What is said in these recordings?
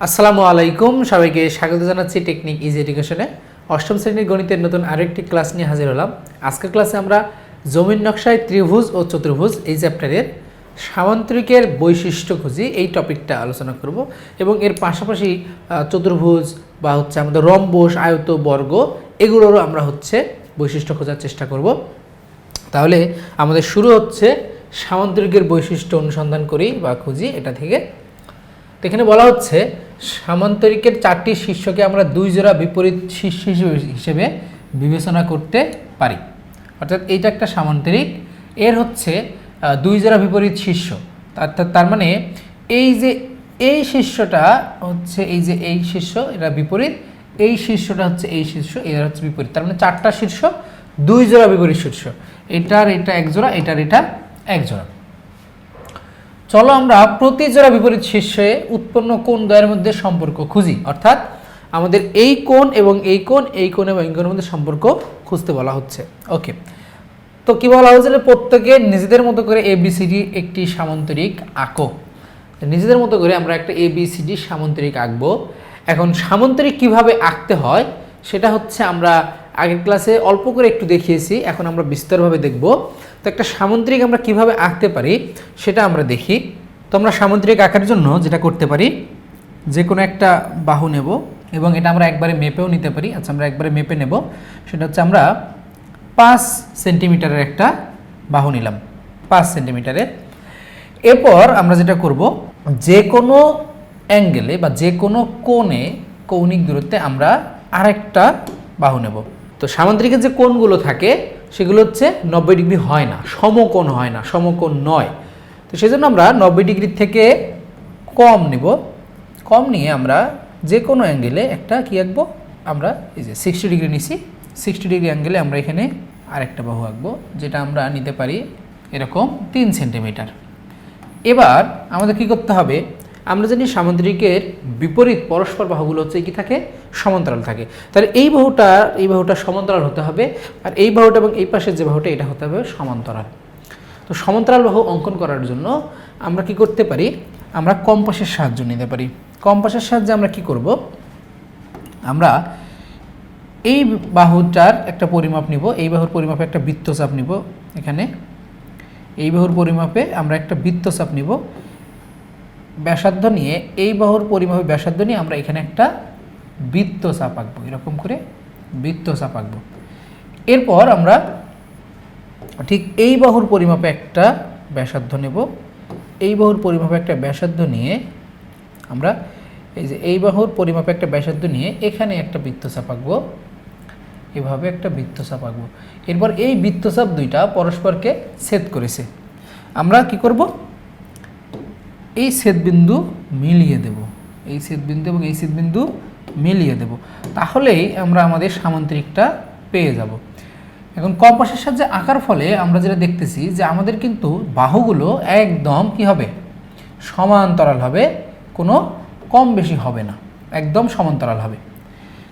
আসসালামু আলাইকুম, সবাইকে স্বাগত জানাচ্ছি টেকনিক ইজি এডুকেশনে অষ্টম শ্রেণির গণিতের নতুন আরেকটি ক্লাস নিয়ে হাজির হলাম। আজকের ক্লাসে আমরা জমির নকশায় ত্রিভুজ ও চতুর্ভুজ এই চ্যাপ্টারের সামান্তরিকের বৈশিষ্ট্য খুঁজি, এই টপিকটা আলোচনা করব এবং এর পাশাপাশি চতুর্ভুজ বা হচ্ছে আমাদের রম্বস, আয়ত, বর্গ, এগুলোরও আমরা হচ্ছে বৈশিষ্ট্য খোঁজার চেষ্টা করব। তাহলে আমাদের শুরু হচ্ছে সামান্তরিকের বৈশিষ্ট্য অনুসন্ধান করি বা খুঁজি, এটা থেকে তো এখানে বলা হচ্ছে, সামান্তরিকের চারটি শীর্ষকে আমরা দুই জোড়া বিপরীত শীর্ষ হিসেবে- বিবেচনা করতে পারি। অর্থাৎ এইটা একটা সামান্তরিক। এর হচ্ছে দুই জোড়া বিপরীত শীর্ষ। অর্থাৎ তার মানে এই যে এই শীর্ষটা হচ্ছে, এই যে এই শীর্ষ, এটা বিপরীত। এই শীর্ষটা হচ্ছে এই শীর্ষ, এর হচ্ছে বিপরীত। তার মানে চারটা শীর্ষ, দুই জোড়া বিপরীত শীর্ষ। এটার এটা এক জোড়া, এটার এটা এক জোড়া। চলো আমরা প্রতি জোড়া বিপরীত শীর্ষে উৎপন্ন কোণ দ্বয়ের মধ্যে সম্পর্ক খুঁজি। অর্থাৎ আমাদের এই কোণ এবং এই কোণ এই কোণ এবং এই কোণের মধ্যে সম্পর্ক খুঁজতে বলা হচ্ছে। ওকে। তো কি বলা হয়েছে যে প্রত্যেকে নিজেদের মতো করে এবিসিডি একটি সামান্তরিক আঁকো। নিজেদের মতো করে আমরা একটা এবিসিডি সামান্তরিক আঁকবো। এখন সামান্তরিক কীভাবে আঁকতে হয়, সেটা হচ্ছে আমরা আগের ক্লাসে অল্প করে একটু দেখিয়েছি, এখন আমরা বিস্তারভাবে দেখব। তো একটা সামুদ্রিক আমরা কীভাবে আঁকতে পারি সেটা আমরা দেখি। তো আমরা সামুদ্রিক আঁকার জন্য যেটা করতে পারি যে কোনো একটা বাহু নেব এবং এটা আমরা একবারে মেপেও নিতে পারি। আচ্ছা আমরা একবারে মেপে নেব। সেটা হচ্ছে আমরা পাঁচ সেন্টিমিটারের একটা বাহু নিলাম, পাঁচ সেন্টিমিটারের। এরপর আমরা যেটা করব যে কোনো অ্যাঙ্গেলে বা যে কোনো কোণে কৌণিক দূরত্বে আমরা আরেকটা বাহু নেব। তো সামান্তরিকের যে কোণগুলো থাকে, সেগুলো হচ্ছে নব্বই ডিগ্রি হয় না, সমকোণ হয় না, সমকোণ নয়। তো সেই জন্য আমরা নব্বই ডিগ্রি থেকে কম নেব। কম নিয়ে আমরা যে কোনো অ্যাঙ্গেলে একটা কী আঁকবো? আমরা এই যে সিক্সটি ডিগ্রি নিছি। সিক্সটি ডিগ্রি অ্যাঙ্গেলে আমরা এখানে আরেকটা বাহু আঁকবো, যেটা আমরা নিতে পারি এরকম তিন সেন্টিমিটার এবার আমাদের কি করতে হবে? আমরা জানি সামুদ্রিকের বিপরীত পরস্পর বাহুগুলো হচ্ছে কি থাকে? সমান্তরাল থাকে। তাহলে এই বাহুটা এই বাহুটা সমান্তরাল হতে হবে আর এই বাহুটা এবং এই পাশের যে বাহুটা, এটা হতে হবে সমান্তরাল। তো সমান্তরাল বাহু অঙ্কন করার জন্য আমরা কি করতে পারি? আমরা কম্পাসের সাহায্য নিতে পারি। কম্পাসের সাহায্যে আমরা কি করব? আমরা এই বাহুটার একটা পরিমাপ নিব। এই বাহুর পরিমাপে একটা বৃত্তচাপ নিব এখানে। এই বাহুর পরিমাপে আমরা একটা বৃত্তচাপ নিব। ব্যাসার্ধ নিয়ে, এই বাহুর পরিমাপে ব্যাসার্ধ নিয়ে আমরা এখানে একটা বৃত্ত চাপ আঁকবো, এরকম করে বৃত্তচাপ আঁকবো। এরপর আমরা ঠিক এই বাহুর পরিমাপে একটা ব্যাসার্ধ নেব। এই বাহুর পরিমাপে একটা ব্যাসার্ধ নিয়ে আমরা এই যে এই বাহুর পরিমাপে একটা ব্যাসার্ধ নিয়ে এখানে একটা বৃত্তচাপ আঁকবো। এভাবে একটা বৃত্ত বৃত্তচাপ আঁকবো। এরপর এই বৃত্তচাপ দুইটা পরস্পরকে ছেদ করেছে। আমরা কি করব? এই ছেদবিন্দু মিলিয়ে দেব। এই ছেদবিন্দু এবং এই ছেদবিন্দু মিলিয়ে দেব। তাহলেই আমরা আমাদের সামান্তরিকটা পেয়ে যাব। এখন কম্পাসের সাহায্যে আঁকার ফলে আমরা যেটা দেখতেছি যে আমাদের কিন্তু বাহুগুলো একদম কি হবে? সমান্তরাল হবে, কোনো কম বেশি হবে না। একদম সমান্তরাল হবে।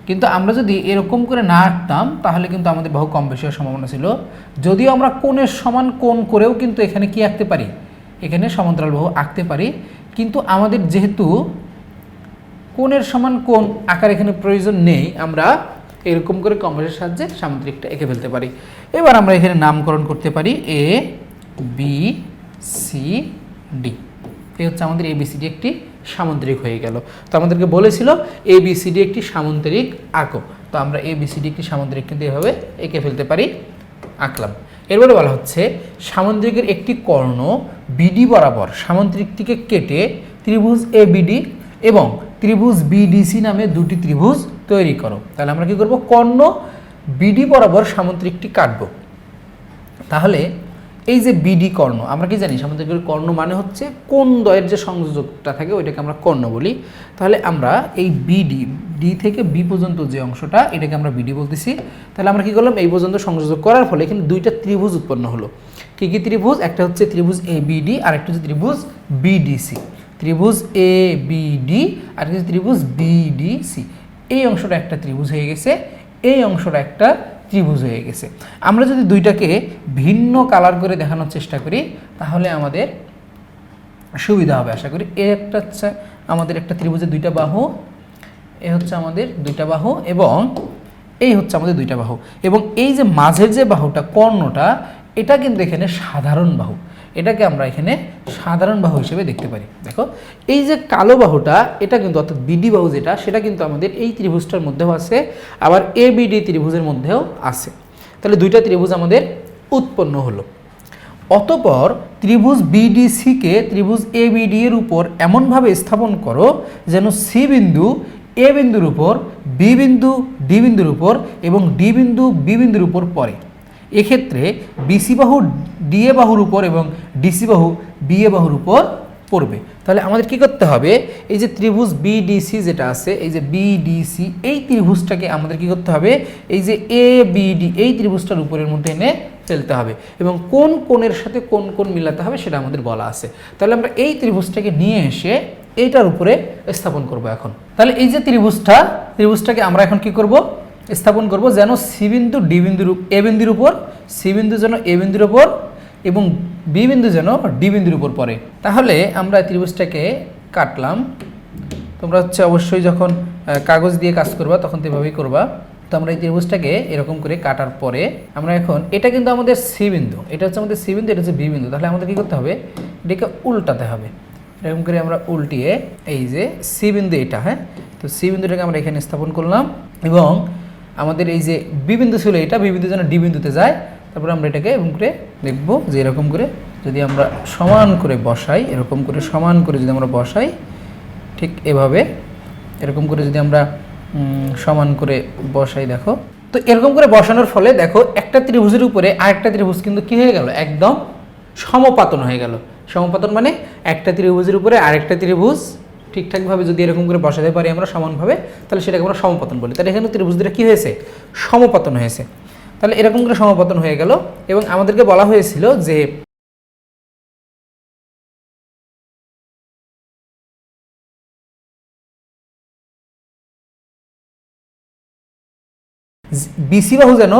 কিন্তু আমরা যদি এরকম করে না আঁকতাম, তাহলে কিন্তু আমাদের বাহু কম বেশি হওয়ার সম্ভাবনা ছিল। যদিও আমরা কোণের সমান কোণ করেও কিন্তু এখানে কি আঁকতে পারি? এখানে সমান্তরাল বাহু আঁকতে পারি। কিন্তু আমাদের যেহেতু কোণের সমান কোণ আকার এখানে প্রয়োজন নেই, আমরা এরকম করে কম্পাসের সাহায্যে সামুদ্রিকটা এঁকে ফেলতে পারি। এবার আমরা এখানে নামকরণ করতে পারি এ বি সি ডি এই হচ্ছে আমাদের এবিসিডি একটি সামুদ্রিক হয়ে গেল। তো আমাদেরকে বলেছিল এবিসিডি একটি সামুদ্রিক আঁকো। তো আমরা এবিসিডি একটি সামুদ্রিক কিন্তু এভাবে এঁকে ফেলতে পারি। আঁকলাম। এরপরে বলা হচ্ছে, সামুদ্রিকের একটি কর্ণ বিডি বরাবর সামুদ্রিকটিকে কেটে ত্রিভুজ এ বিডি এবং ত্রিভুজ বিডিসি নামে দুটি ত্রিভুজ তৈরি করো। তাহলে আমরা কি করব? কর্ণ বিডি বরাবর সামুদ্রিকটি কাটবো। তাহলে এই যে বিডি কর্ণ, আমরা কি জানি? সামুদ্রিকের কর্ণ মানে হচ্ছে কোন দয়ের যে সংযোজকটা থাকে, ওইটাকে আমরা কর্ণ বলি। তাহলে আমরা এই বিডি ডি থেকে বি পর্যন্ত যে অংশটা, এটাকে আমরা বিডি বলতেছি। তাহলে আমরা কি করলাম? এই পর্যন্ত সংযোজক করার ফলে এখানে দুইটা ত্রিভুজ উৎপন্ন হলো। কী কী ত্রিভুজ? একটা হচ্ছে ত্রিভুজ এ বিডি আর একটা হচ্ছে ত্রিভুজ বিডিসি ত্রিভুজ এ বিডি আর একটা ত্রিভুজ বিডিসি এই অংশটা একটা ত্রিভুজ হয়ে গেছে, এই অংশটা একটা ত্রিভুজ হয়ে গেছে। আমরা যদি দুইটাকে ভিন্ন কালার করে দেখানোর চেষ্টা করি, তাহলে আমাদের সুবিধা হবে, আশা করি। এ একটা হচ্ছে আমাদের একটা ত্রিভুজের দুইটা বাহু এ হচ্ছে আমাদের দুইটা বাহু এবং এই হচ্ছে আমাদের দুইটা বাহু। এবং এই যে মাঝের যে বাহুটা, কর্ণটা, এটা কিন্তু এখানে সাধারণ বাহু। এটাকে আমরা এখানে সাধারণ বাহু হিসেবে দেখতে পারি। দেখো, এই যে কালো বাহুটা, এটা কিন্তু অর্থাৎ বিডি বাহু যেটা, সেটা কিন্তু আমাদের এই ত্রিভুজটার মধ্যেও আছে, আবার এ বিডি ত্রিভুজের মধ্যেও আছে। তাহলে দুইটা ত্রিভুজ আমাদের উৎপন্ন হলো। অতপর ত্রিভুজ বিডিসিকে ত্রিভুজ এ বিডি এর উপর এমনভাবে স্থাপন করো যেন সি বিন্দু এ বিন্দুর উপর, বি বিন্দু, ডি বিন্দুর উপর এবং ডি বিন্দু, বি বিন্দুর উপর পড়ে। এক্ষেত্রে বিসি বাহু ডিএ বাহুর উপর এবং ডিসি বাহু বিএ বাহুর উপর পড়বে। তাহলে আমাদের কি করতে হবে? এই যে ত্রিভুজ বিডিসি যেটা আছে, এই যে বিডিসি এই ত্রিভুজটাকে আমাদের কি করতে হবে? এই যে এ বিডি এই ত্রিভুজটার উপরের মধ্যে এনে ফেলতে হবে এবং কোন কোণের সাথে কোন কোণ মিলাতে হবে সেটা আমাদের বলা আছে। তাহলে আমরা এই ত্রিভুজটাকে নিয়ে এসে এইটার উপরে স্থাপন করব এখন। তাহলে এই যে ত্রিভুজটা, ত্রিভুজটাকে আমরা এখন কি করব? স্থাপন করব যেন সি বিন্দু ডি বিন্দুর এ বিন্দুর উপর সি বিন্দু যেন এ বিন্দুর উপর এবং বি বিন্দু যেন ডি বিন্দুর উপর পড়ে। তাহলে আমরা ত্রিভুজটাকে কাটলাম। তোমরা হচ্ছে অবশ্যই যখন কাগজ দিয়ে কাজ করবা, তখন তো এভাবেই করবা। তো আমরা এই ত্রিভুজটাকে এরকম করে কাটার পরে আমরা এখন, এটা কিন্তু আমাদের সি বিন্দু, এটা হচ্ছে আমাদের সি বিন্দু, এটা হচ্ছে বি বিন্দু। তাহলে আমাদের কি করতে হবে? এটাকে উল্টাতে হবে। এরকম করে আমরা উল্টিয়ে এই যে সি বিন্দু এটা হ্যাঁ? তো সি বিন্দুটাকে আমরা এখানে স্থাপন করলাম এবং আমাদের এই যে বি বিন্দু ছিল এটা, বি বিন্দু যেন ডি বিন্দুতে যায়। তারপরে আমরা এটাকে এরকম করে দেখব যে এরকম করে যদি আমরা সমান করে বসাই, এরকম করে সমান করে যদি আমরা বসাই, ঠিক এভাবে এরকম করে যদি আমরা সমান করে বসাই, দেখো। তো এরকম করে বসানোর ফলে দেখো একটা ত্রিভুজের উপরে আরেকটা ত্রিভুজ কিন্তু কী হয়ে গেল? একদম সমপাতন হয়ে গেল। সমপাতন মানে একটা ত্রিভুজের উপরে আরেকটা ত্রিভুজ ঠিকঠাকভাবে যদি এরকম করে বসাতে পারি আমরা সমানভাবে, তাহলে সেটাকে আমরা সমপতন বলি। তাহলে এখানে ত্রিভুজ দুটা কী হয়েছে? সমপতন হয়েছে। তাহলে এরকম করে সমপতন হয়ে গেল এবং আমাদেরকে বলা হয়েছিল যে বিসি বাহু যেন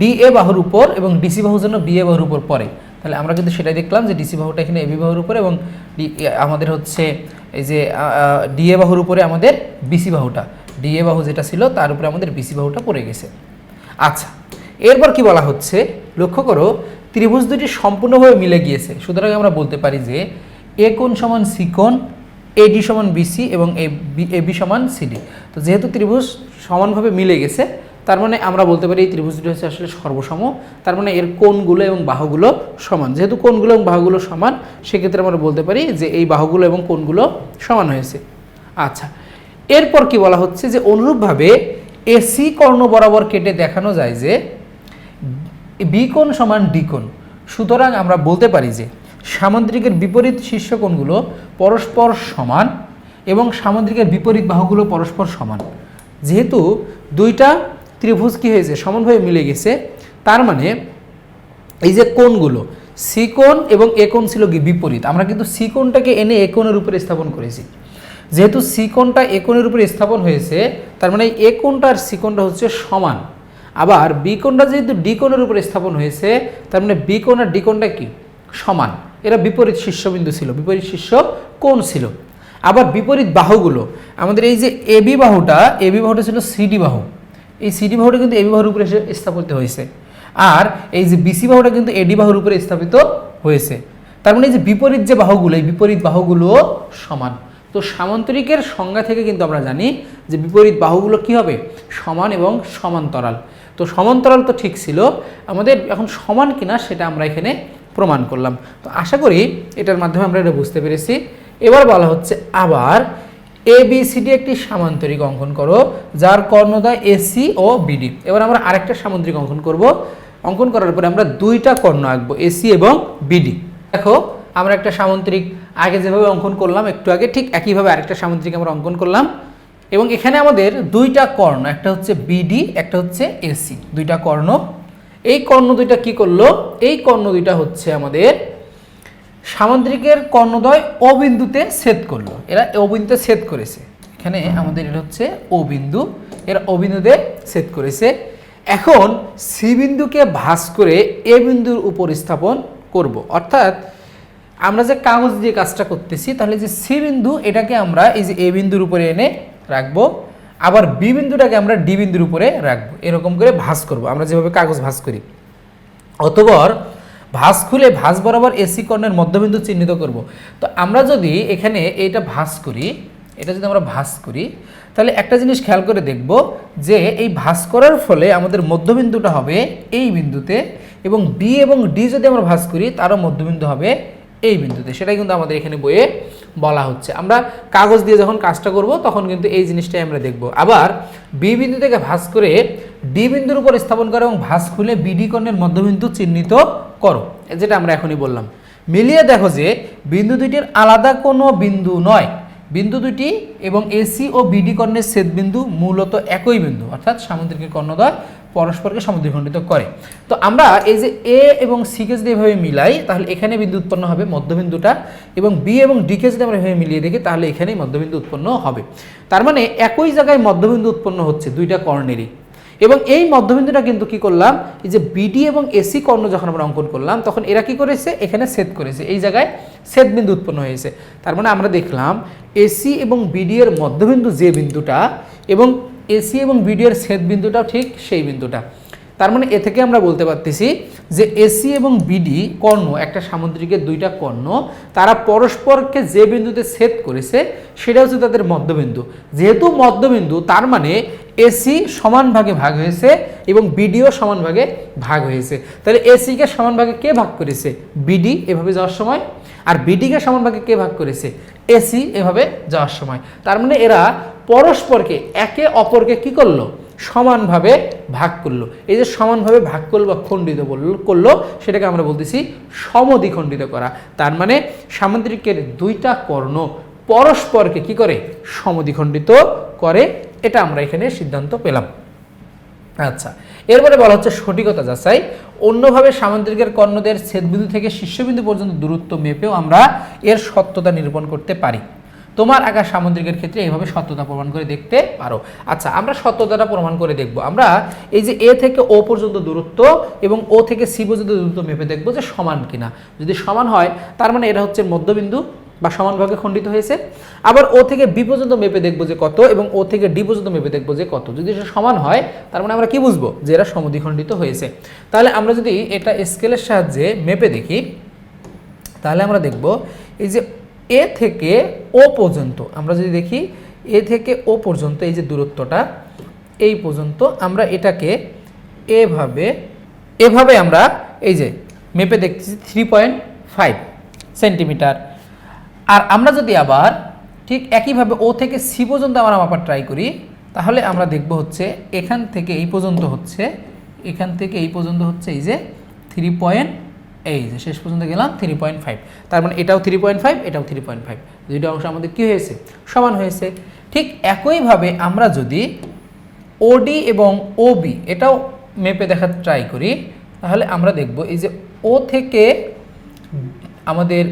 ডিএ বাহুর উপর এবং ডিসি বাহু যেন বিএ বাহুর উপর পড়ে। তাহলে আমরা কিন্তু সেটাই দেখলাম যে ডিসি বাহুটা এখানে এবি বাহুর উপরে এবং আমাদের হচ্ছে এই যে ডিএ বাহুর উপরে আমাদের বিসি বাহুটা। ডিএ বাহু যেটা ছিল, তার উপরে আমাদের বিসি বাহুটা পড়ে গেছে। আচ্ছা এরপর কি বলা হচ্ছে? লক্ষ্য করো, ত্রিভুজ দুটি সম্পূর্ণভাবে মিলে গিয়েছে। সুতরাং আমরা বলতে পারি যে এ কোণ সমান সি কোণ এডি সমান বিসি এবং এ বি সমান সিডি তো যেহেতু ত্রিভুজ সমানভাবে মিলে গেছে তার মানে আমরা বলতে পারি এই ত্রিভুজ দুটি হচ্ছে আসলে সর্বসম। তার মানে এর কোণগুলো এবং বাহুগুলো সমান। যেহেতু কোণগুলো এবং বাহুগুলো সমান, সেক্ষেত্রে আমরা বলতে পারি যে এই বাহুগুলো এবং কোণগুলো সমান হয়েছে। আচ্ছা এরপর কি বলা হচ্ছে যে অনুরূপভাবে এসি কর্ণ বরাবর কেটে দেখানো যায় যে বি কোণ সমান ডি কোণ। সুতরাং আমরা বলতে পারি যে সামুদ্রিকের বিপরীত শীর্ষ কোণগুলো পরস্পর সমান এবং সামুদ্রিকের বিপরীত বাহুগুলো পরস্পর সমান। যেহেতু দুইটা ত্রিভুজ কী হয়েছে সমানভাবে মিলে গেছে, তার মানে এই যে কোণগুলো সি কোণ এবং এ কোণ ছিল কি বিপরীত। আমরা কিন্তু সি কোণটাকে এনে এ কোণের উপরে স্থাপন করেছি। যেহেতু সি কোণটা এ কোণের উপরে স্থাপন হয়েছে, তার মানে এ কোণটা আর সিকোণটা হচ্ছে সমান। আবার বি কোণটা যেহেতু ডি কোণের উপরে স্থাপন হয়েছে, তার মানে বি কোণ আর ডি কোণটা কি? সমান। এরা বিপরীত শীর্ষবিন্দু ছিল, বিপরীত শীর্ষ কোণ ছিল। আবার বিপরীত বাহুগুলো, আমাদের এই যে এবি বাহুটা এবি বাহুটা ছিল সিডি বাহু। এই সিডি বাহুটা কিন্তু এবি বাহুর উপরে এসে স্থাপিত হয়েছে। আর এই যে বিসি বাহুটা কিন্তু এডি বাহুর উপরে স্থাপিত হয়েছে। তার মানে এই যে বিপরীত যে বাহুগুলো, এই বিপরীত বাহুগুলো সমান। তো সামান্তরিকের সংজ্ঞা থেকে কিন্তু আমরা জানি যে বিপরীত বাহুগুলো কি হবে? সমান এবং সমান্তরাল। তো সমান্তরাল তো ঠিক ছিল। আমাদের এখন সমান কিনা সেটা আমরা এখানে প্রমাণ করলাম। তো আশা করি এটার মাধ্যমে আমরা এটা বুঝতে পেরেছি। এবার বলা হচ্ছে আবার এ বি একটি সামান্তরিক অঙ্কন করো, যার কর্ণদয় এসি ও বিডি এবার আমরা আরেকটা সামুদ্রিক অঙ্কন করব। অঙ্কন করার পরে আমরা দুইটা কর্ণ আঁকবো এসি এবং বিডি দেখো, আমরা একটা সামুদ্রিক আগে যেভাবে অঙ্কন করলাম, একটু আগে ঠিক একইভাবে আরেকটা সামুদ্রিক আমরা অঙ্কন করলাম। এবং এখানে আমাদের দুইটা কর্ণ, একটা হচ্ছে বিডি একটা হচ্ছে এসি দুইটা কর্ণ। এই কর্ণ দুইটা কি করল? এই কর্ণ দুইটা হচ্ছে আমাদের সামুদ্রিকের কর্ণদ্বয় অবিন্দুতে বিন্দুতে ছেদ করল। এরা অবিন্দুতে বিন্দুতে ছেদ করেছে। এখানে আমাদের এটা হচ্ছে অবিন্দু। এরা অবিন্দুতে বিন্দুতে ছেদ করেছে। এখন সি বিন্দুকে ভাঁজ করে এ বিন্দুর উপর স্থাপন করব। অর্থাৎ আমরা যে কাগজ দিয়ে কাজটা করতেছি, তাহলে যে সি বিন্দু, এটাকে আমরা এই যে এ বিন্দুর উপরে এনে রাখব। আবার বি বিন্দুটাকে আমরা ডি বিন্দুর উপরে রাখব। এরকম করে ভাঁজ করব। আমরা যেভাবে কাগজ ভাঁজ করি। অতপর ভাঁজ খুলে ভাঁজ বরাবর এসি কর্ণের মধ্যবিন্দু চিহ্নিত করব। তো আমরা যদি এখানে এটা ভাঁজ করি, এটা যদি আমরা ভাঁজ করি, তাহলে একটা জিনিস খেয়াল করে দেখব যে এই ভাঁজ করার ফলে আমাদের মধ্যবিন্দুটা হবে এই বিন্দুতে এবং ডি এবং ডি যদি আমরা ভাঁজ করি, তারও মধ্যবিন্দু হবে এই বিন্দুতে। সেটাই কিন্তু আমাদের এখানে বইয়ে বলা হচ্ছে। আমরা কাগজ দিয়ে যখন কাজটা করব, তখন কিন্তু এই জিনিসটাই আমরা দেখব। আবার বি বিন্দু থেকে ভাঁজ করে ডি বিন্দুর উপর স্থাপন করো এবং ভাঁজ খুলে বিডি কর্ণের মধ্যবিন্দু চিহ্নিত করো। যেটা আমরা এখনই বললাম। মিলিয়ে দেখো যে বিন্দু দুইটির আলাদা কোনো বিন্দু নয়। বিন্দু দুটি এবং এসি ও বিডি কর্ণের ছেদ বিন্দু মূলত একই বিন্দু। অর্থাৎ সামুদ্রিক কর্ণদ্বয় পরস্পরকে সমদ্বিখণ্ডিত করে। তো আমরা এই যে এ এবং সিকে যদি এভাবে মিলাই, তাহলে এখানে বিন্দু উৎপন্ন হবে মধ্যবিন্দুটা এবং বি এবং ডিকে যদি আমরা এভাবে মিলিয়ে দেখি, তাহলে এখানেই মধ্যবিন্দু উৎপন্ন হবে। তার মানে একই জায়গায় মধ্যবিন্দু উৎপন্ন হচ্ছে দুইটা কর্ণেরই। এবং এই মধ্যবিন্দুটা কিন্তু কি করলাম, এই যে বিডি এবং এসি কর্ণ যখন আমরা অঙ্কন করলাম, তখন এরা কি করেছে? এখানে ছেদ করেছে। এই জায়গায় ছেদ বিন্দু উৎপন্ন হয়েছে। তার মানে আমরা দেখলাম এসি এবং বিডি এর মধ্যবিন্দু যে বিন্দুটা এবং এসি এবং বিডি এর ছেদ বিন্দুটাও ঠিক সেই বিন্দুটা। তার মানে এ থেকে আমরা বলতে পারতেছি যে এসি এবং বিডি কর্ণ, একটা সামুদ্রিকের দুইটা কর্ণ, তারা পরস্পরকে যে বিন্দুতে ছেদ করেছে সেটা হচ্ছে তাদের মধ্যবিন্দু। যেহেতু মধ্যবিন্দু, তার মানে এসি সমান ভাগে ভাগ হয়েছে এবং বিডিও সমান ভাগে ভাগ হয়েছে। তাহলে এসিকে সমান ভাগে কে ভাগ করেছে? বিডি এভাবে যাওয়ার সময়। আর বিডিকে সমান ভাগে কে ভাগ করেছে? এসি এভাবে যাওয়ার সময়। তার মানে এরা পরস্পরকে একে অপরকে কি করল? সমানভাবে ভাগ করল। এই যে সমানভাবে ভাগ করল বা খণ্ডিত বলল করল, সেটাকে আমরা বলতেছি সমদ্বিখণ্ডিত করা। তার মানে সামুদ্রিকের দুইটা কর্ণ পরস্পরকে কি করে? সমদ্বিখণ্ডিত করে। এটা আমরা এখানে সিদ্ধান্ত পেলাম। আচ্ছা এরপরে বলা হচ্ছে সঠিকতা যাচাই। অন্যভাবে সামুদ্রিকের কর্ণদের ছেদবিন্দু থেকে শীর্ষবিন্দু পর্যন্ত দূরত্ব মেপেও আমরা এর সত্যতা নিরূপণ করতে পারি। তোমার আঁকা সামুদ্রিকের ক্ষেত্রে এইভাবে সত্যতা প্রমাণ করে দেখতে পারো। আচ্ছা আমরা সত্যতাটা প্রমাণ করে দেখব। আমরা এই যে এ থেকে ও পর্যন্ত দূরত্ব এবং ও থেকে সি পর্যন্ত দূরত্ব মেপে দেখব যে সমান কিনা। যদি সমান হয়, তার মানে এটা হচ্ছে মধ্যবিন্দু বা সমানভাবে খণ্ডিত হয়েছে। আবার ও থেকে বি পর্যন্ত মেপে দেখব যে কত এবং ও থেকে ডি পর্যন্ত মেপে দেখব যে কত। যদি এটা সমান হয়, তার মানে আমরা কি বুঝব? যে এরা সমদ্বিখণ্ডিত হয়েছে। তাহলে আমরা যদি এটা স্কেলের সাহায্যে মেপে দেখি, তাহলে আমরা দেখব এই যে এ থেকে ও পর্যন্ত, আমরা যদি দেখি, এ থেকে ও পর্যন্ত, এই যে দূরত্বটা, এই পর্যন্ত আমরা এটাকে এভাবে এভাবে আমরা, এই যে মেপে দেখতেছি থ্রি পয়েন্ট ফাইভ সেন্টিমিটার আর আমরা যদি আবার ঠিক একইভাবে ও থেকে সি পর্যন্ত আমরা মাপার ট্রাই করি, তাহলে আমরা দেখব হচ্ছে এখান থেকে এই পর্যন্ত হচ্ছে, এখান থেকে এই পর্যন্ত হচ্ছে এই যে থ্রি পয়েন্ট এই যে শেষ পর্যন্ত গেলাম থ্রি পয়েন্ট ফাইভ তার মানে এটাও থ্রি পয়েন্ট ফাইভ এটাও থ্রি পয়েন্ট ফাইভ দুইটা অংশ আমাদের কী হয়েছে? সমান হয়েছে। ঠিক একইভাবে আমরা যদি ওডি এবং ওবি এটাও মেপে দেখার ট্রাই করি, তাহলে আমরা দেখব এই যে ও থেকে আমাদের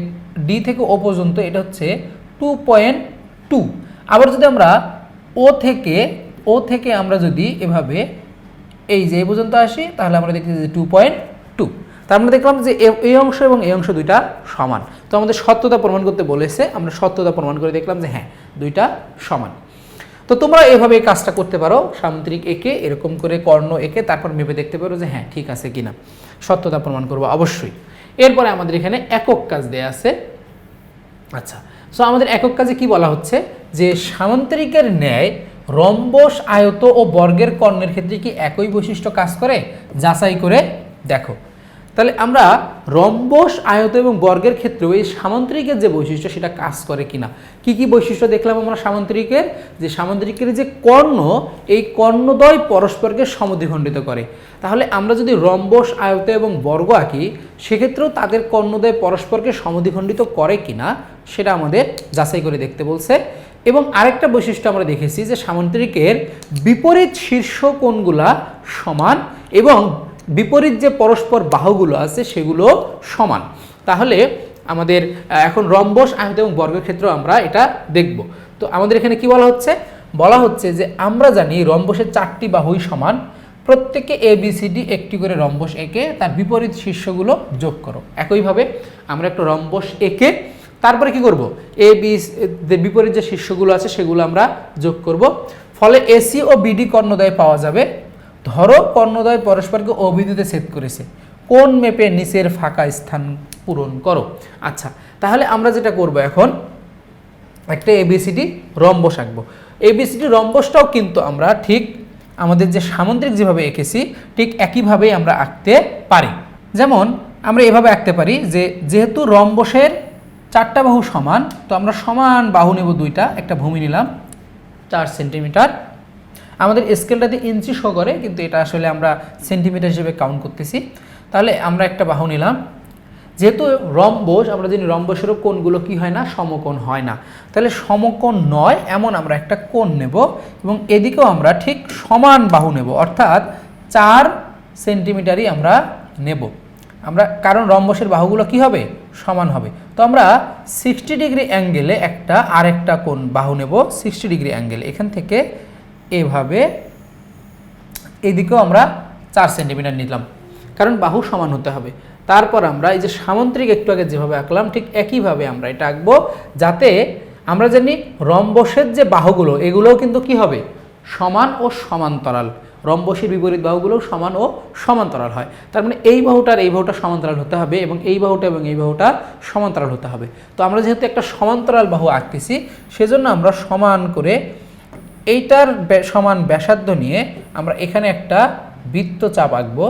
ডি থেকে ও পর্যন্ত এটা হচ্ছে টু পয়েন্ট টু আবার যদি আমরা ও থেকে ও থেকে আমরা যদি এভাবে এই যে এই পর্যন্ত আসি, তাহলে আমরা দেখছি যে টু পয়েন্ট টু তার মানে দেখলাম যে এই অংশ এবং এই অংশ দুইটা সমান। তো আমাদের সত্যতা প্রমাণ করতে বলেছে, আমরা সত্যতা প্রমাণ করে দেখলাম যে হ্যাঁ দুইটা সমান। তো তোমরা এভাবে এই কাজটা করতে পারো, সামুদ্রিক একে, এরকম করে কর্ণ একে, তারপর ভেবে দেখতে পারো যে হ্যাঁ ঠিক আছে কিনা। সত্যতা প্রমাণ করব অবশ্যই। এরপরে আমাদের এখানে একক কাজ দেয়া আছে। আচ্ছা সো আমাদের একক কাজে কি বলা হচ্ছে? যে সামান্তরিকের ন্যায় রম্বস, আয়ত ও বর্গের কর্ণের ক্ষেত্রে কি একই বৈশিষ্ট্য কাজ করে? যাচাই করে দেখো। তাহলে আমরা রম্বস, আয়ত এবং বর্গের ক্ষেত্রেও এই সামান্তরিকের যে বৈশিষ্ট্য সেটা কাজ করে কিনা? কি কি বৈশিষ্ট্য দেখলাম আমরা সামান্তরিকের? যে সামান্তরিকের যে কর্ণ, এই কর্ণদ্বয় পরস্পরকে সমদ্বিখণ্ডিত করে। তাহলে আমরা যদি রম্বস, আয়ত এবং বর্গ আঁকি, সেক্ষেত্রেও তাদের কর্ণদ্বয় পরস্পরকে সমদ্বিখণ্ডিত করে কিনা, সেটা আমাদের যাচাই করে দেখতে বলছে। এবং আরেকটা বৈশিষ্ট্য আমরা দেখেছি যে সামান্তরিকের বিপরীত শীর্ষ কোণগুলা সমান এবং বিপরীত যে পরস্পর বাহুগুলো আছে সেগুলো সমান। তাহলে আমাদের এখন রম্বস, আয়ত এবং বর্গের ক্ষেত্রেও আমরা এটা দেখব। তো আমাদের এখানে কি বলা হচ্ছে? বলা হচ্ছে যে আমরা জানি রম্বসের চারটি বাহুই সমান। প্রত্যেকে এ বি সি ডি একটি করে রম্বস এঁকে তার বিপরীত শীর্ষগুলো যোগ করো। একইভাবে আমরা একটা রম্বস এঁকে তারপরে কি করব? এ বি বিপরীত যে শীর্ষগুলো আছে সেগুলো আমরা যোগ করব। ফলে এসি ও বিডি কর্ণদ্বয় পাওয়া যাবে। ধরো কর্ণদ্বয় পরস্পরকে অবিদ্যুতে ছেদ করেছে, কোন মেপে নিচের ফাঁকা স্থান পূরণ করো? আচ্ছা তাহলে আমরা যেটা করব এখন, একটা এবিসিডি রম্বস আঁকবো। এবিসিডি রম্বসটাও কিন্তু আমরা ঠিক আমাদের যে সামুদ্রিক যেভাবে এঁকেছি, ঠিক একইভাবেই আমরা আঁকতে পারি। যেমন, আমরা এভাবে আঁকতে পারি যে যেহেতু রম্বসের চারটা বাহু সমান, তো আমরা সমান বাহু নেব দুইটা, একটা ভূমি নিলাম, চার সেন্টিমিটার আমাদের স্কেলটাতে ইঞ্চি শো করে, কিন্তু এটা আসলে আমরা সেন্টিমিটার হিসেবে কাউন্ট করতেছি। তাহলে আমরা একটা বাহু নিলাম। যেহেতু রম্বস আমরা জানি রম্বসেরও কোণগুলো কি হয় না? সমকোণ হয় না। তাহলে সমকোণ নয়, এমন আমরা একটা কোণ নেব এবং এদিকেও আমরা ঠিক সমান বাহু নেব। অর্থাৎ চার সেন্টিমিটারই আমরা নেব। আমরা, কারণ রম্বসের বাহুগুলো কি হবে? সমান হবে। তো আমরা সিক্সটি ডিগ্রি অ্যাঙ্গেলে একটা আরেকটা কোণ বাহু নেব সিক্সটি ডিগ্রি অ্যাঙ্গেল এখান থেকে এভাবে এদিকেও আমরা চার সেন্টিমিটার নিলাম। কারণ বাহু সমান হতে হবে। তারপর আমরা এই যে সামন্ত্রিক একটু আগে যেভাবে আঁকলাম, ঠিক একইভাবে আমরা এটা আঁকবো যাতে আমরা জানি রম্বসের যে বাহুগুলো, এগুলোও কিন্তু কি হবে? সমান ও সমান্তরাল। রম্বসের বিপরীত বাহুগুলোও সমান ও সমান্তরাল হয়। তার মানে এই বাহুটার এই বাহুটা সমান্তরাল হতে হবে এবং এই বাহুটা এবং এই বাহুটা সমান্তরাল হতে হবে। তো আমরা যেহেতু একটা সমান্তরাল বাহু আঁকতেছি, সেজন্য আমরা সমান করে এইটার সমান ব্যাসার্ধ নিয়ে আমরা এখানে একটা বৃত্তচাপ আঁকবো।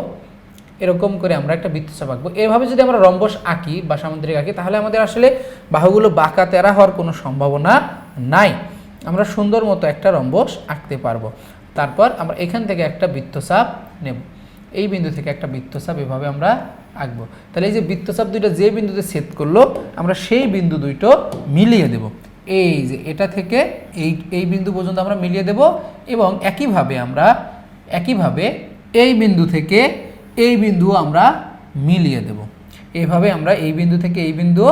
এরকম করে আমরা একটা বৃত্তচাপ আঁকবো। এভাবে যদি আমরা রম্বস আঁকি বা সামুদ্রিক আঁকি, তাহলে আমাদের আসলে বাহুগুলো বাঁকা তেরা হওয়ার কোনো সম্ভাবনা নাই। আমরা সুন্দর মতো একটা রম্বস আঁকতে পারব। তারপর আমরা এখান থেকে একটা বৃত্তচাপ নেব। এই বিন্দু থেকে একটা বৃত্তচাপ এভাবে আমরা আঁকবো। তাহলে এই যে বৃত্তচাপ দুইটা যে বিন্দুতে ছেদ করল, আমরা সেই বিন্দু দুইটো মিলিয়ে দেব। এই যে এটা থেকে এই এই বিন্দু পর্যন্ত আমরা মিলিয়ে দেব এবং একইভাবে আমরা, একইভাবে এই বিন্দু থেকে এই বিন্দু আমরা মিলিয়ে দেব। এইভাবে আমরা এই বিন্দু থেকে এই বিন্দু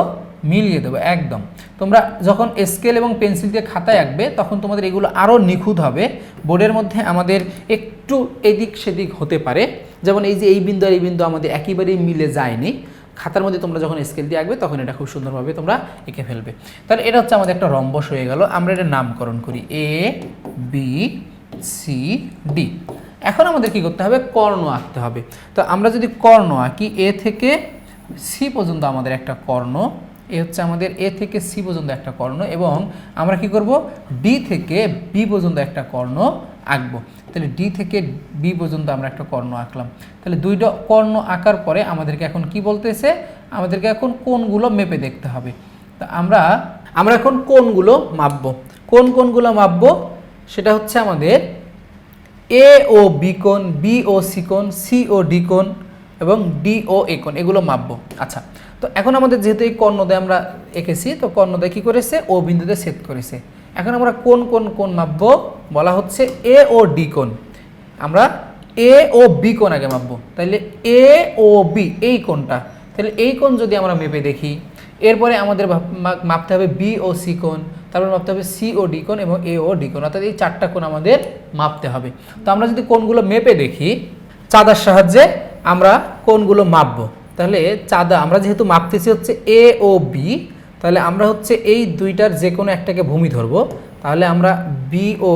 মিলিয়ে দেবো, একদম। তোমরা যখন স্কেল এবং পেন্সিল দিয়ে খাতায় আঁকবে, তখন তোমাদের এগুলো আরও নিখুঁত হবে। বোর্ডের মধ্যে আমাদের একটু এদিক সেদিক হতে পারে। যেমন এই যে এই বিন্দু আর এই বিন্দু আমাদের একেবারেই মিলে যায়নি। খাতার মধ্যে তোমরা যখন স্কেল দিয়ে আঁকবে, তখন এটা খুব সুন্দরভাবে তোমরা এঁকে ফেলবে। তাহলে এটা হচ্ছে আমাদের একটা রম্বস হয়ে গেল। আমরা এটা নামকরণ করি। এ বি সি ডি এখন আমাদের কি করতে হবে? কর্ণ আঁকতে হবে। তো আমরা যদি কর্ণ আঁকি এ থেকে সি পর্যন্ত আমাদের একটা কর্ণ, এ হচ্ছে আমাদের এ থেকে সি পর্যন্ত একটা কর্ণ এবং আমরা কি করব? ডি থেকে বি পর্যন্ত একটা কর্ণ আঁকবো। তাহলে ডি থেকে বি পর্যন্ত আমরা একটা কর্ণ আঁকলাম। তাহলে দুইটা কর্ণ আঁকার পরে আমাদেরকে এখন কি বলতেছে? আমাদেরকে এখন কোনগুলো মেপে দেখতে হবে। তা আমরা আমরা এখন কোনগুলো মাপবো। কোন কোনগুলো মাপবো? সেটা হচ্ছে আমাদের এ ও বি কোণ বি ও সি কোণ সি ও ডি কোণ এবং ডি ও এ কোণ, এগুলো মাপবো। আচ্ছা তো এখন আমাদের যেহেতু এই কর্ণদয় আমরা এঁকেছি, তো কর্ণদয় কী করেছে? ও বিন্দুতে ছেদ করেছে। এখন আমরা কোন কোন কোণ মাপবো? বলা হচ্ছে এ ও ডি কোণ। আমরা এ ও বি কোণ আগে মাপবো। তাহলে এ ও বি এই কোণটা। তাহলে এই কোণ যদি আমরা মেপে দেখি, এরপরে আমাদের মাপতে হবে বি ও সি কোণ, তারপর মাপতে হবে সি ও ডি কোণ এবং এ ও ডি কোণ। অর্থাৎ এই চারটা কোণ আমাদের মাপতে হবে। তো আমরা যদি কোণগুলো মেপে দেখি, চাঁদার সাহায্যে আমরা কোণগুলো মাপবো। তাহলে চাঁদা আমরা যেহেতু মাপতেছি হচ্ছে এ ও বি তাহলে আমরা হচ্ছে এই দুইটার যে কোনো একটাকে ভূমি ধরবো। তাহলে আমরা বি ও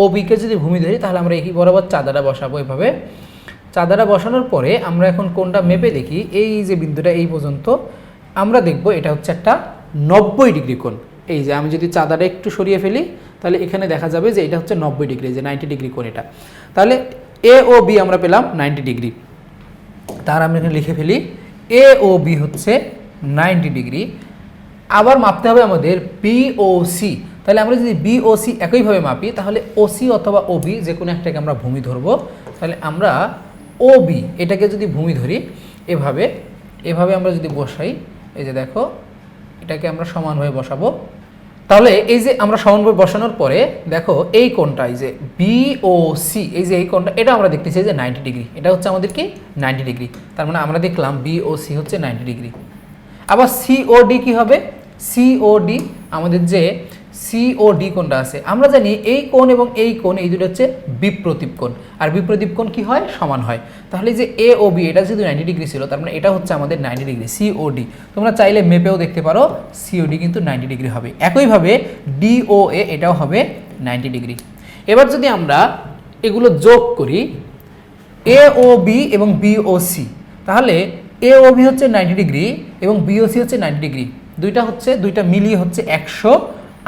ও বিকে যদি ভূমি ধরি, তাহলে আমরা এই বরাবর চাঁদাটা বসাবো এভাবে। চাঁদাটা বসানোর পরে আমরা এখন কোনটা মেপে দেখি, এই যে বিন্দুটা এই পর্যন্ত, আমরা দেখব এটা হচ্ছে একটা নব্বই ডিগ্রি কোণ। এই যে আমি যদি চাঁদাটা একটু সরিয়ে ফেলি, তাহলে এখানে দেখা যাবে যে এটা হচ্ছে নব্বই ডিগ্রি যে নাইনটি ডিগ্রি কোণ এটা। তাহলে এ ও বি আমরা পেলাম নাইনটি ডিগ্রি। তার আমি এখানে লিখে ফেলি এ ও বি হচ্ছে নাইনটি ডিগ্রি। আবার মাপতে হবে আমাদের বি ও সি তাহলে আমরা যদি বিওসি একইভাবে মাপি, তাহলে ওসি অথবা ওবি যে কোনো একটাকে আমরা ভূমি ধরবো। তাহলে আমরা ওবি এটাকে যদি ভূমি ধরি, এভাবে এভাবে আমরা যদি বসাই, এই যে দেখো, এটাকে আমরা সমানভাবে বসাবো। তাহলে এই যে আমরা সমানভাবে বসানোর পরে, দেখো, এই কোণটা, এই যে বিওসি এই যে এই কোণটা, এটা আমরা দেখতেছি যে নাইনটি ডিগ্রি এটা হচ্ছে আমাদের কি? নাইনটি ডিগ্রি তার মানে আমরা দেখলাম বিওসি হচ্ছে নাইনটি ডিগ্রি আবার সিওডি কি হবে? সিওডি আমাদের যে সি ও ডি কোণটা আছে। আমরা জানি এই কোণ এবং এই কোণ, এই দুটো হচ্ছে বিপ্রতীপ কোণ। আর বিপ্রতীপ কোণ কি হয়? সমান হয়। তাহলে যে এ ও বি এটা যেহেতু নাইনটি ডিগ্রি ছিল, তার মানে এটা হচ্ছে আমাদের ninety degree C O D তোমরা চাইলে মেপেও দেখতে পারো সি ও ডি কিন্তু নাইনটি ডিগ্রি হবে। একইভাবে ডি ও এ এটাও হবে নাইনটি ডিগ্রি এবার যদি আমরা এগুলো যোগ করি এ ও বি এবং বি ও সি তাহলে এ ও বি হচ্ছে নাইনটি ডিগ্রি এবং বি ও সি হচ্ছে নাইনটি ডিগ্রি দুইটা হচ্ছে, দুইটা মিলিয়ে হচ্ছে একশো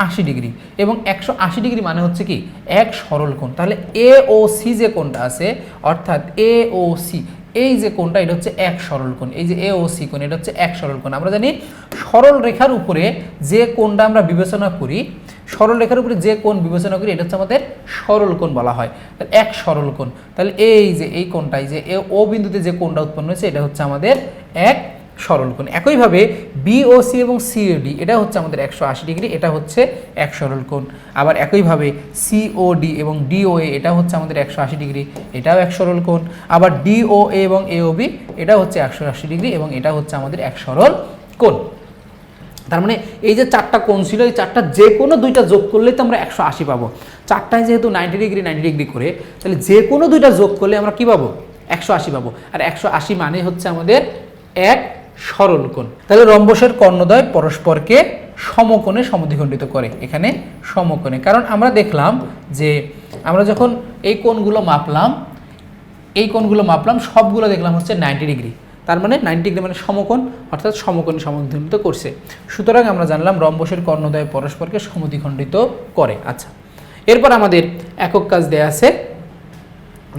আশি ডিগ্রি এবং একশো আশি ডিগ্রি মানে হচ্ছে কি? এক সরল কোণ। তাহলে এ ও সি যে কোণটা আছে, অর্থাৎ এ ও সি এই যে কোণটা, এটা হচ্ছে এক সরল কোণ। এই যে এ ও সি কোণ, এটা হচ্ছে এক সরল কোণ। আমরা জানি সরল রেখার উপরে যে কোণটা আমরা বিবেচনা করি সরল রেখার উপরে যে কোণ বিবেচনা করি, এটা হচ্ছে আমাদের সরল কোণ বলা হয়। তাহলে এক সরল কোণ। তাহলে এই যে, এই কোণটাই যে, এ ও বিন্দুতে যে কোণটা উৎপন্ন হয়েছে, এটা হচ্ছে আমাদের এক সরল কোণ। একইভাবে বিওসি এবং সিওডি এটা হচ্ছে আমাদের একশো আশি ডিগ্রি, এটা হচ্ছে এক সরল কোণ। আবার একইভাবে সিওডি এবং ডিওএ এটা হচ্ছে আমাদের একশো আশি ডিগ্রি, এটাও এক সরল কোণ। আবার ডিওএ এবং এওবি এটা হচ্ছে একশো আশি ডিগ্রি এবং এটা হচ্ছে আমাদের এক সরল কোণ। তার মানে এই যে চারটা কোণ ছিল, এই চারটা যে কোনো দুইটা যোগ করলেই তো আমরা একশো আশি পাবো। চারটায় যেহেতু নাইনটি ডিগ্রি নাইনটি ডিগ্রি করে, তাহলে যে কোনো দুইটা যোগ করলে আমরা কি পাবো? একশো আশি পাবো। আর একশো আশি মানে হচ্ছে আমাদের এক সরল কোণ। তাহলে রম্বসের কর্ণদ্বয় পরস্পরকে সমকোণে সমদ্বিখণ্ডিত করে, এখানে সমকোণে। কারণ আমরা দেখলাম যে আমরা যখন এই কোণগুলো মাপলাম, এই কোণগুলো মাপলাম, সবগুলো দেখলাম হচ্ছে নাইনটি ডিগ্রি তার মানে নাইনটি ডিগ্রি মানে সমকোণ, অর্থাৎ সমকোণে সমদ্বিখণ্ডিত করছে। সুতরাং আমরা জানলাম রম্বসের কর্ণদ্বয় পরস্পরকে সমদ্বিখণ্ডিত করে। আচ্ছা এরপর আমাদের একক কাজ দেয়া আছে।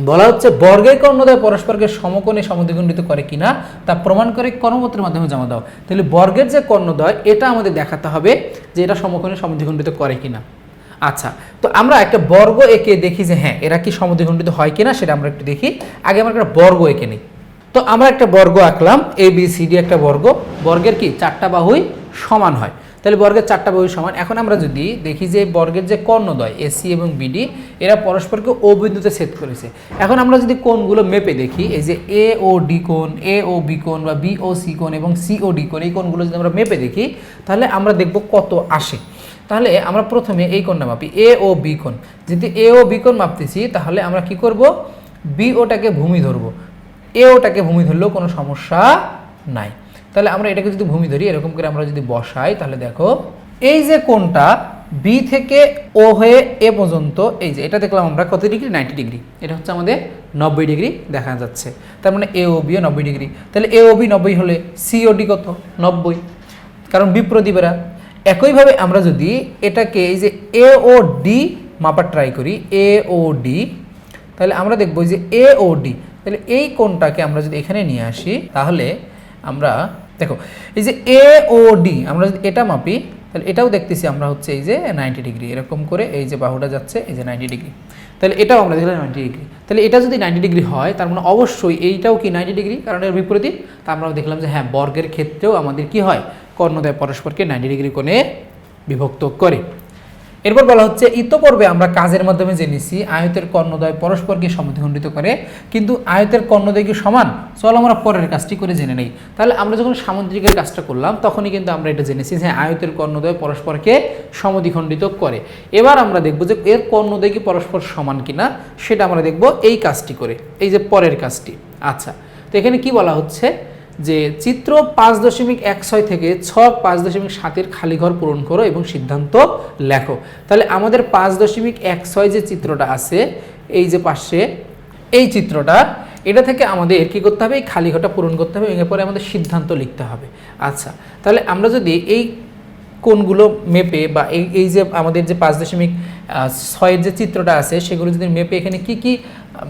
বলা হচ্ছে বর্গের কর্ণদ্বয় পরস্পরকে সমকোণে সমদ্বিখণ্ডিত করে কিনা তা প্রমাণ করে কর্মপত্রের মাধ্যমে জমা দাও। তাহলে বর্গের যে কর্ণদ্বয়, এটা আমাদের দেখাতে হবে যে এটা সমকোণে সমদ্বিখণ্ডিত করে কিনা। আচ্ছা তো আমরা একটা বর্গ এঁকে দেখি যে হ্যাঁ এরা কি সমদ্বিখণ্ডিত হয় কিনা সেটা আমরা একটু দেখি। আগে আমরা একটা বর্গ এঁকে নিই। তো আমরা একটা বর্গ আঁকলাম এ বি সি ডি একটা বর্গ। বর্গের কি? চারটা বাহুই সমান হয়। তাহলে বর্গের চারটা বাহু সমান। এখন আমরা যদি দেখি যে বর্গের যে কর্ণদ্বয় এসি এবং বিডি এরা পরস্পরকে ও বিন্দুতে ছেদ করেছে। এখন আমরা যদি কোণগুলো মেপে দেখি, এই যে এ ও ডি কোণ এ ও বি কোণ বা বি ও সি কোণ এবং সি ও ডি কোণ, এই কোণগুলো যদি আমরা মেপে দেখি, তাহলে আমরা দেখব কত আসে। তাহলে আমরা প্রথমে এই কোণটা মাপি এ ও বি কোণ। যদি এ ও বি কোণ মাপতেছি, তাহলে আমরা কি করব? বি ওটাকে ভূমি ধরবো। এ ওটাকে ভূমি ধরলেও কোনো সমস্যা নাই। তাহলে আমরা এটাকে যদি ভূমি ধরি, এরকম করে আমরা যদি বসাই, তাহলে দেখো, এই যে কোনটা বি থেকে ও হয়ে এ পর্যন্ত, এই যে এটা দেখলাম আমরা কত ডিগ্রি? Ninety degree. এটা হচ্ছে আমাদের নব্বই ডিগ্রি দেখা যাচ্ছে। তার মানে এ ও বিও নব্বই ডিগ্রি। তাহলে এ ও বি নব্বই হলে সিওডি কত? নব্বই। কারণ বিপ্রদীপেরা, একইভাবে আমরা যদি এটাকে এই যে এ ও ডি মাপার ট্রাই করি এ ও ডি তাহলে আমরা দেখব যে এ ও ডি তাহলে এই কোণটাকে আমরা যদি এখানে নিয়ে আসি, তাহলে আমরা, দেখো, এই যে এ ও ডি আমরা যদি এটা মাপি, তাহলে এটাও দেখতেছি আমরা হচ্ছে এই যে নাইনটি ডিগ্রি এরকম করে এই যে বাহুটা যাচ্ছে, এই যে নাইনটি ডিগ্রি তাহলে এটাও আমরা দেখলাম নাইনটি ডিগ্রি তাহলে এটা যদি নাইনটি ডিগ্রি হয়, তার মানে অবশ্যই এইটাও কি নাইনটি ডিগ্রি কারণ এর বিপরীত, তা আমরা দেখলাম যে হ্যাঁ বর্গের ক্ষেত্রেও আমাদের কি হয়? কর্ণদয় পরস্পরকে নাইনটি ডিগ্রি কোণে বিভক্ত করে। এরপর বলা হচ্ছে, ইতপূর্বে আমরা কাজের মাধ্যমে জেনেছি আয়তের কর্ণদয় পরস্পরকে সমদ্বিখণ্ডিত করে, কিন্তু আয়তের কর্ণদ্বয় কি সমান? চলো আমরা পরের কাজটি করে জেনে নেই। তাহলে আমরা যখন সামুদ্রিকের কাজটা করলাম, তখনই কিন্তু আমরা এটা জেনেছি যে আয়তের কর্ণদ্বয় পরস্পরকে সমদ্বিখণ্ডিত করে। এবার আমরা দেখব যে এর কর্ণদ্বয় কি পরস্পর সমান কিনা, সেটা আমরা দেখব এই কাজটি করে, এই যে পরের কাজটি। আচ্ছা তো এখানে কি বলা হচ্ছে? যে চিত্র পাঁচ দশমিক এক ছয় থেকে ছক পাঁচ দশমিক সাতের খালি ঘর পূরণ করো এবং সিদ্ধান্ত লেখো। তাহলে আমাদের পাঁচ দশমিক এক ছয় যে চিত্রটা আছে, এই যে পাশে, এই চিত্রটা, এটা থেকে আমাদের কি করতে হবে? এই খালি ঘরটা পূরণ করতে হবে এরপরে আমাদের সিদ্ধান্ত লিখতে হবে। আচ্ছা তাহলে আমরা যদি এই কোনগুলো মেপে বা এই এই যে আমাদের যে পাঁচ দশমিক ছয়ের যে চিত্রটা আছে, সেগুলো যদি মেপে এখানে কি কি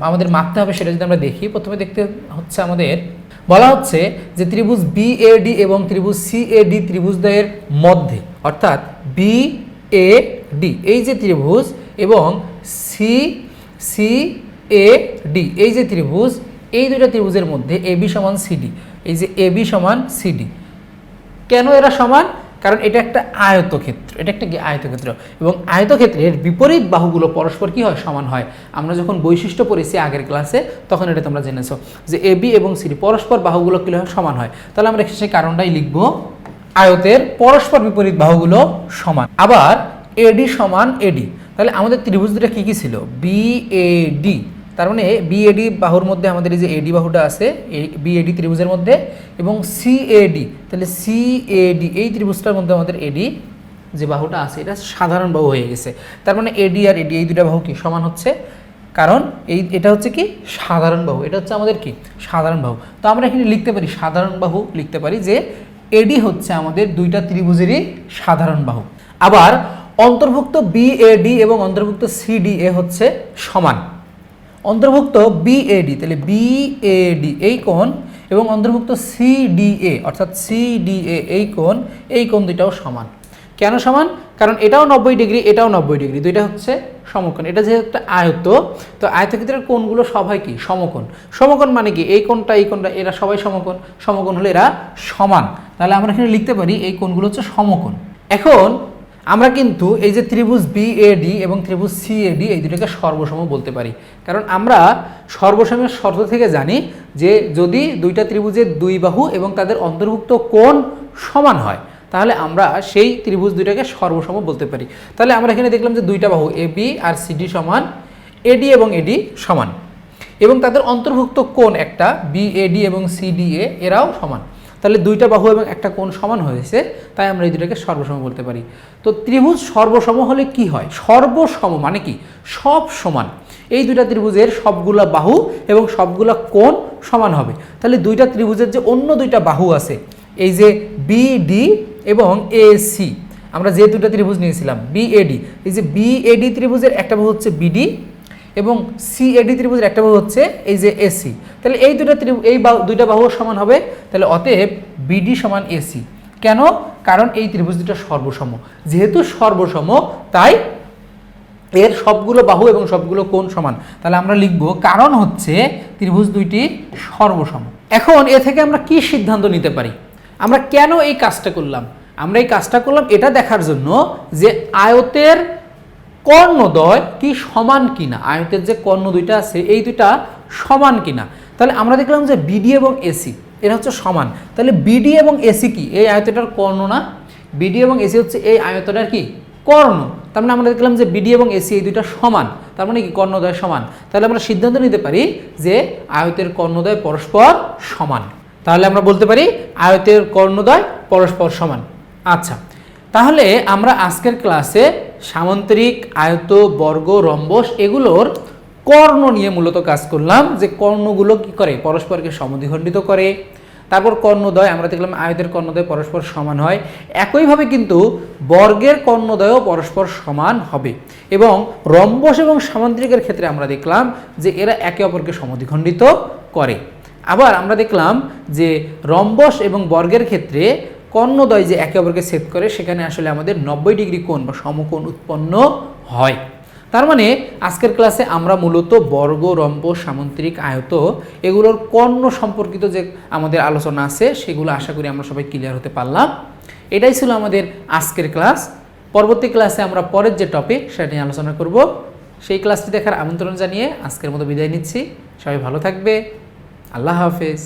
আমাদের মাপতে হবে সেটা যদি আমরা দেখি, প্রথমে দেখতে হচ্ছে আমাদের বলা হচ্ছে যে ত্রিভুজ বিএডি এবং ত্রিভুজ সিএডি ত্রিভুজদ্বয়ের মধ্যে, অর্থাৎ বি এ ডি এই যে ত্রিভুজ, এবং সি সি এ ডি এই যে ত্রিভুজ, এই দুটা ত্রিভুজের মধ্যে এ বি সমান সিডি এই যে এ বি সমান সিডি কেন এরা সমান? কারণ এটা একটা আয়তক্ষেত্র, এটা একটা আয়তক্ষেত্র? এবং আয়তক্ষেত্রের বিপরীত বাহুগুলো পরস্পর কি হয়? সমান হয়। আমরা যখন বৈশিষ্ট্য পড়েছি আগের ক্লাসে তখন এটা তোমরা জেনেছো যে এ বি এবং সিডি পরস্পর বাহুগুলো কি হয়? সমান হয়। তাহলে আমরা সেই কারণটাই লিখব, আয়তের পরস্পর বিপরীত বাহুগুলো সমান। আবার এডি সমান এডি তাহলে আমাদের ত্রিভুজ দুটা কী কী ছিল? বি বিএডি তার মানে বিএডি বাহুর মধ্যে আমাদের এই যে এডি বাহুটা আছে, এই বিএডি ত্রিভুজের মধ্যে, এবং সিএডি তাহলে সিএডি এই ত্রিভুজটার মধ্যে আমাদের এডি যে বাহুটা আছে, এটা সাধারণ বাহু হয়ে গেছে। তার মানে এডি আর এডি এই দুটা বাহু কি সমান হচ্ছে? কারণ এই, এটা হচ্ছে কি? সাধারণ বাহু। এটা হচ্ছে আমাদের কি? সাধারণ বাহু। তো আমরা এখানে লিখতে পারি সাধারণ বাহু, লিখতে পারি যে এডি হচ্ছে আমাদের দুইটা ত্রিভুজেরই সাধারণ বাহু। আবার অন্তর্ভুক্ত বিএডি এবং অন্তর্ভুক্ত সিডিএ হচ্ছে সমান। অন্তর্ভুক্ত বিএডি তাহলে বিএডি এই কোণ এবং অন্তর্ভুক্ত সিডিএ অর্থাৎ সিডিএ এই কোণ এই কোণ দুইটাও সমান। কেন সমান? কারণ এটাও নব্বই ডিগ্রি, এটাও নব্বই ডিগ্রি, দুইটা হচ্ছে সমকোণ। এটা যেহেতু একটা আয়ত তো আয়তক্ষেত্রের কোণগুলো সবাই কি? সমকোণ। সমকোণ মানে কি? এই কোণটা এই কোণটা, এরা সবাই সমকোণ। সমকোণ হলে এরা সমান। তাহলে আমরা এখানে লিখতে পারি এই কোণগুলো হচ্ছে সমকোণ। এখন আমরা কিন্তু এই যে ত্রিভুজ বিএডি এবং ত্রিভুজ সিএডি এই দুটোকে সর্বসম বলতে পারি। কারণ আমরা সর্বসমের শর্ত থেকে জানি যে যদি দুইটা ত্রিভুজের দুই বাহু এবং তাদের অন্তর্ভুক্ত কোণ সমান হয়, তাহলে আমরা সেই ত্রিভুজ দুইটাকে সর্বসম বলতে পারি। তাহলে আমরা এখানে দেখলাম যে দুইটা বাহু এ বি আর সিডি সমান এডি এবং এডি সমান। এবং তাদের অন্তর্ভুক্ত কোণ একটা বিএডি এবং সিডিএ এরাও সমান। তাহলে দুইটা বাহু এবং একটা কোণ সমান হয়েছে, তাই আমরা এই দুটাকে সর্বসম বলতে পারি। তো ত্রিভুজ সর্বসম হলে কি হয়? সর্বসম মানে কি? সব সমান। এই দুইটা ত্রিভুজের সবগুলা বাহু এবং সবগুলা কোণ সমান হবে। তাহলে দুইটা ত্রিভুজের যে অন্য দুইটা বাহু আছে, এই যে বিডি এবং এসি আমরা যে দুটা ত্রিভুজ নিয়েছিলাম বিএডি এই যে বিএডি ত্রিভুজের একটা বাহু হচ্ছে বিডি এবং সিএডি ত্রিভুজের একটা বাহু হচ্ছে এই যে এসি তাহলে এই দুটো ত্রিভুজ এই দুইটা বাহু সমান হবে, তাহলে অতএব বিডি সমান এসি কেন? কারণ এই ত্রিভুজ দুটো সর্বসম। যেহেতু সর্বসম, তাই এর সবগুলো বাহু এবং সবগুলো কোণ সমান। তাহলে আমরা লিখব, কারণ হচ্ছে ত্রিভুজ দুইটি সর্বসম। এখন এ থেকে আমরা কি সিদ্ধান্ত নিতে পারি? আমরা কেন এই কাজটা করলাম? আমরা এই কাজটা করলাম এটা দেখার জন্য যে আয়তের কর্ণদ্বয় কি সমান কিনা? আয়তের যে কর্ণ দুইটা আছে, এই দুইটা সমান কিনা? তাহলে আমরা দেখলাম যে বিডি এবং এসি এরা হচ্ছে সমান। তাহলে বিডি এবং এসি কি? এই আয়তটার কর্ণ না? বিডি এবং এসি হচ্ছে এই আয়তটার কি? কর্ণ। তার মানে আমরা দেখলাম যে বিডি এবং এসি এই দুইটা সমান। তার মানে কি কর্ণদ্বয় সমান? তাহলে আমরা সিদ্ধান্ত নিতে পারি যে আয়তের কর্ণদ্বয় পরস্পর সমান। তাহলে আমরা বলতে পারি আয়তের কর্ণদ্বয় পরস্পর সমান। আচ্ছা। তাহলে আমরা আজকের ক্লাসে সামান্তরিক, আয়ত, বর্গ, রম্বস এগুলোর কর্ণ নিয়ে মূলত কাজ করলাম। যে কর্ণগুলো কি করে? পরস্পরকে সমদ্বিখণ্ডিত করে। তারপর কর্ণদ্বয়, আমরা দেখলাম আয়তের কর্ণদ্বয় পরস্পর সমান হয়। একইভাবে কিন্তু বর্গের কর্ণদ্বয়ও পরস্পর সমান হবে। এবং রম্বস এবং সামান্তরিকের ক্ষেত্রে আমরা দেখলাম যে এরা একে অপরকে সমদ্বিখণ্ডিত করে। আবার আমরা দেখলাম যে রম্বস এবং বর্গের ক্ষেত্রে কর্ণদ্বয় যে একে অপরকে ছেদ করে, সেখানে আসলে আমাদের নব্বই ডিগ্রি কোণ বা সমকোণ উৎপন্ন হয়। তার মানে আজকের ক্লাসে আমরা মূলত বর্গ রম্ব সামন্ত্রিক আয়ত এগুলোর কর্ণ সম্পর্কিত যে আমাদের আলোচনা আছে, সেগুলো আশা করি আমরা সবাই ক্লিয়ার হতে পারলাম। এটাই ছিল আমাদের আজকের ক্লাস। পরবর্তী ক্লাসে আমরা পরের যে টপিক সেটা নিয়ে আলোচনা করব। সেই ক্লাসটি দেখার আমন্ত্রণ জানিয়ে আজকের মতো বিদায় নিচ্ছি। সবাই ভালো থাকবে। আল্লাহ হাফেজ।